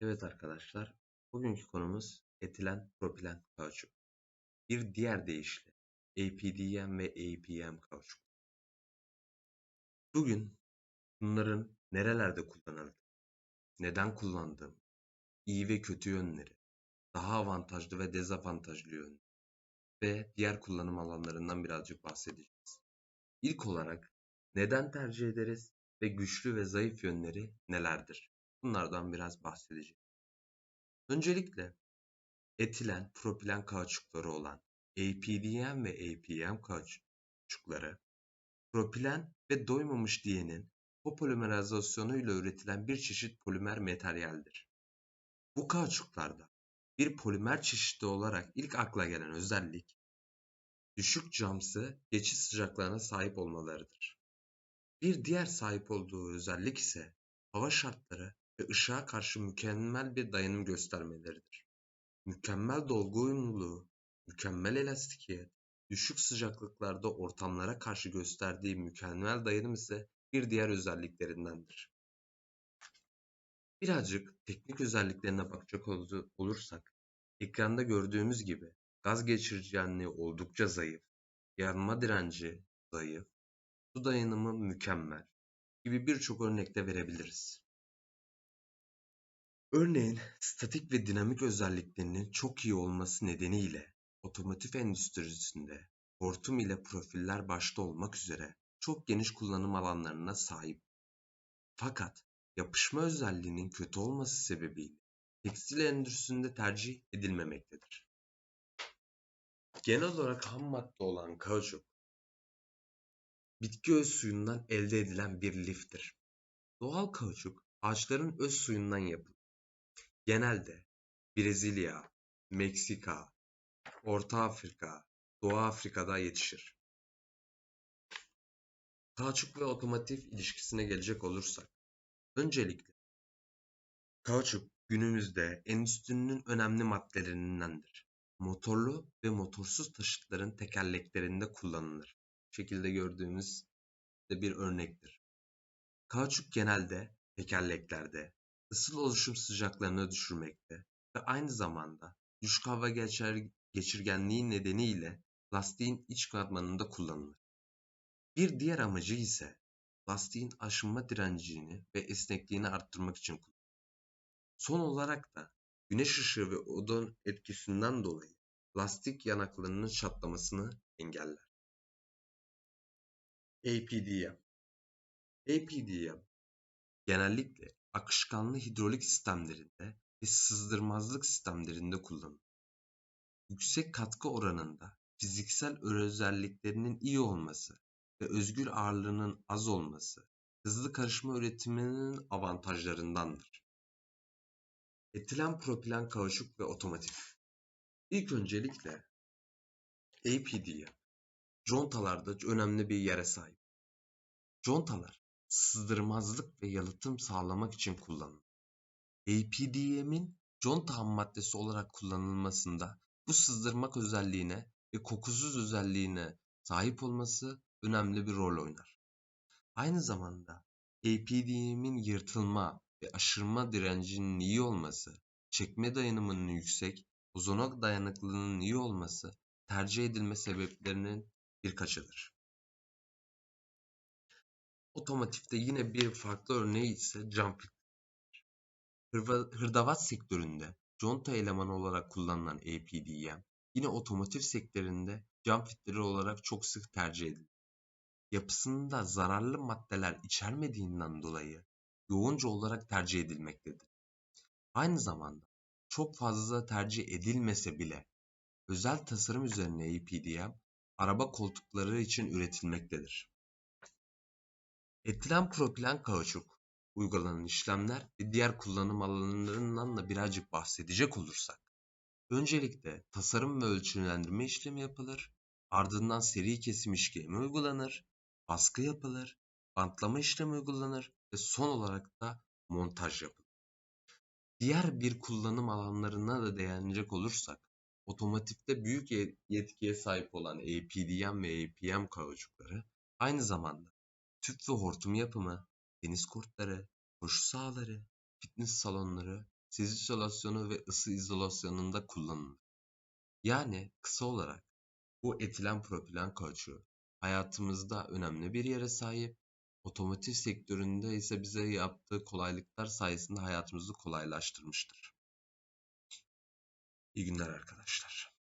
Evet arkadaşlar, bugünkü konumuz etilen propilen kauçuk. Bir diğer deyişle APDM ve APM kauçuk. Bugün bunların nerelerde kullanıldığı, neden kullandığım, iyi ve kötü yönleri, daha avantajlı ve dezavantajlı yönleri ve diğer kullanım alanlarından birazcık bahsedeceğiz. İlk olarak neden tercih ederiz ve güçlü ve zayıf yönleri nelerdir? Bunlardan biraz bahsedeceğim. Öncelikle etilen propilen kauçukları olan APDM ve APM kauçukları propilen ve doymamış diyenin ile üretilen bir çeşit polimer materyaldir. Bu kauçuklarda bir polimer çeşidi olarak ilk akla gelen özellik düşük camsı geçiş sıcaklığına sahip olmalarıdır. Bir diğer sahip olduğu özellik ise hava şartları ve ışığa karşı mükemmel bir dayanım göstermeleridir. Mükemmel dolgu uyumluluğu, mükemmel elastikiyet, düşük sıcaklıklarda ortamlara karşı gösterdiği mükemmel dayanım ise bir diğer özelliklerindendir. Birazcık teknik özelliklerine bakacak olursak, ekranda gördüğümüz gibi gaz geçirgenliği oldukça zayıf, yanma direnci zayıf, su dayanımı mükemmel gibi birçok örnekte verebiliriz. Örneğin statik ve dinamik özelliklerinin çok iyi olması nedeniyle otomotiv endüstrisinde hortum ile profiller başta olmak üzere çok geniş kullanım alanlarına sahip. Fakat yapışma özelliğinin kötü olması sebebiyle tekstil endüstrisinde tercih edilmemektedir. Genel olarak ham madde olan kauçuk, bitki öz suyundan elde edilen bir liftir. Doğal kauçuk ağaçların öz suyundan yapılır. Genelde Brezilya, Meksika, Orta Afrika, Doğu Afrika'da yetişir. Kauçuk ve otomotiv ilişkisine gelecek olursak, öncelikle kauçuk günümüzde endüstrinin önemli maddelerindendir. Motorlu ve motorsuz taşıtların tekerleklerinde kullanılır. Bu şekilde gördüğümüz de bir örnektir. Kauçuk genelde tekerleklerde, ısıl oluşum sıcaklarını düşürmekte ve aynı zamanda düşük hava geçer, geçirgenliği nedeniyle lastiğin iç katmanında kullanılır. Bir diğer amacı ise lastiğin aşınma direncini ve esnekliğini arttırmak için kullanılır. Son olarak da güneş ışığı ve odun etkisinden dolayı lastik yanaklarının çatlamasını engeller. APDM APDM genellikle akışkanlı hidrolik sistemlerinde ve sızdırmazlık sistemlerinde kullanılır. Yüksek katkı oranında fiziksel özelliklerinin iyi olması ve özgür ağırlığının az olması hızlı karışma üretiminin avantajlarındandır. Etilen propilen kauçuk ve otomotiv. İlk öncelikle APD'ye contalarda önemli bir yere sahip. Contalar sızdırmazlık ve yalıtım sağlamak için kullanılır. APDM'in conta maddesi olarak kullanılmasında bu sızdırmak özelliğine ve kokusuz özelliğine sahip olması önemli bir rol oynar. Aynı zamanda APDM'in yırtılma ve aşırma direncinin iyi olması, çekme dayanımının yüksek, ozona dayanıklılığının iyi olması tercih edilme sebeplerinin birkaçıdır. Otomotivde yine bir farklı örneği ise jump Hırdavat sektöründe conta elemanı olarak kullanılan APDM yine otomotiv sektöründe cam fitleri olarak çok sık tercih edilir. Yapısında zararlı maddeler içermediğinden dolayı yoğunca olarak tercih edilmektedir. Aynı zamanda çok fazla tercih edilmese bile özel tasarım üzerine APDM araba koltukları için üretilmektedir. Etilen propilen kauçuk uygulanan işlemler ve diğer kullanım alanlarından da birazcık bahsedecek olursak. Öncelikle tasarım ve ölçülendirme işlemi yapılır. Ardından seri kesim işlemi uygulanır. Baskı yapılır. Bantlama işlemi uygulanır ve son olarak da montaj yapılır. Diğer bir kullanım alanlarına da değinecek olursak, otomotivde büyük yetkiye sahip olan APDM ve APM kauçukları aynı zamanda tüp ve hortum yapımı, tenis kortları, koşu sahaları, fitness salonları, sis izolasyonu ve ısı izolasyonunda kullanılır. Yani kısa olarak bu etilen propilen kauçuğu hayatımızda önemli bir yere sahip. Otomotiv sektöründe ise bize yaptığı kolaylıklar sayesinde hayatımızı kolaylaştırmıştır. İyi günler arkadaşlar.